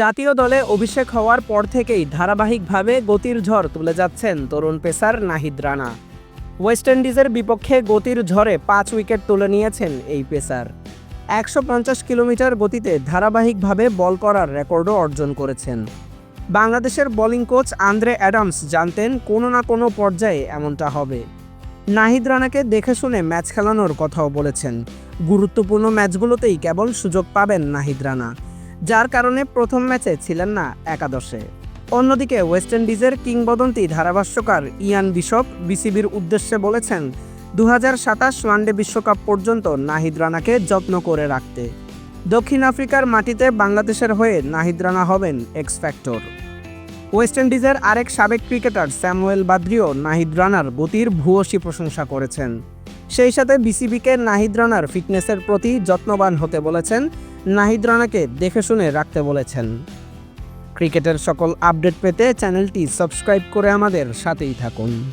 জাতীয় দলে অভিষেক হওয়ার পর থেকেই ধারাবাহিকভাবে গতির ঝড় তুলে যাচ্ছেন তরুণ পেসার নাহিদ রানা। ওয়েস্ট ইন্ডিজের বিপক্ষে গতির ঝড়ে পাঁচ উইকেট তুলে নিয়েছেন এই পেসার। একশো পঞ্চাশ কিলোমিটার গতিতে ধারাবাহিকভাবে বল করার রেকর্ডও অর্জন করেছেন। বাংলাদেশের বোলিং কোচ আন্দ্রে অ্যাডামস জানতেন কোনো না কোনো পর্যায়ে এমনটা হবে। নাহিদ রানাকে দেখে শুনে ম্যাচ খেলানোর কথাও বলেছেন। গুরুত্বপূর্ণ ম্যাচগুলোতেই কেবল সুযোগ পাবেন নাহিদ রানা। যার কারণে প্রথম ম্যাচে ছিলেন না একাদশে। অন্যদিকে ওয়েস্ট ইন্ডিজের কিংবদন্তি ধারাভাষ্যকার ইয়ান বিশপ বিসিবির উদ্দেশ্যে বলেছেন দু হাজার সাতাশ ওয়ানডে বিশ্বকাপ পর্যন্ত নাহিদ রানাকে যত্ন করে রাখতে। দক্ষিণ আফ্রিকার মাটিতে বাংলাদেশের হয়ে নাহিদ রানা হবেন এক্স ফ্যাক্টর ওয়েস্ট ইন্ডিজের আরেক সাবেক ক্রিকেটার স্যামুয়েল বাদ্রিও নাহিদ রানার গতির ভূয়সী প্রশংসা করেছেন। সেই সাথে বিসিবিকে নাহিদ রানার ফিটনেসের প্রতি যত্নবান হতে বলেছেন নাহিদ রানাকে দেখে শুনে রাখতে বলেছেন। ক্রিকেটের সকল আপডেট পেতে চ্যানেলটি সাবস্ক্রাইব করে আমাদের সাথেই থাকুন।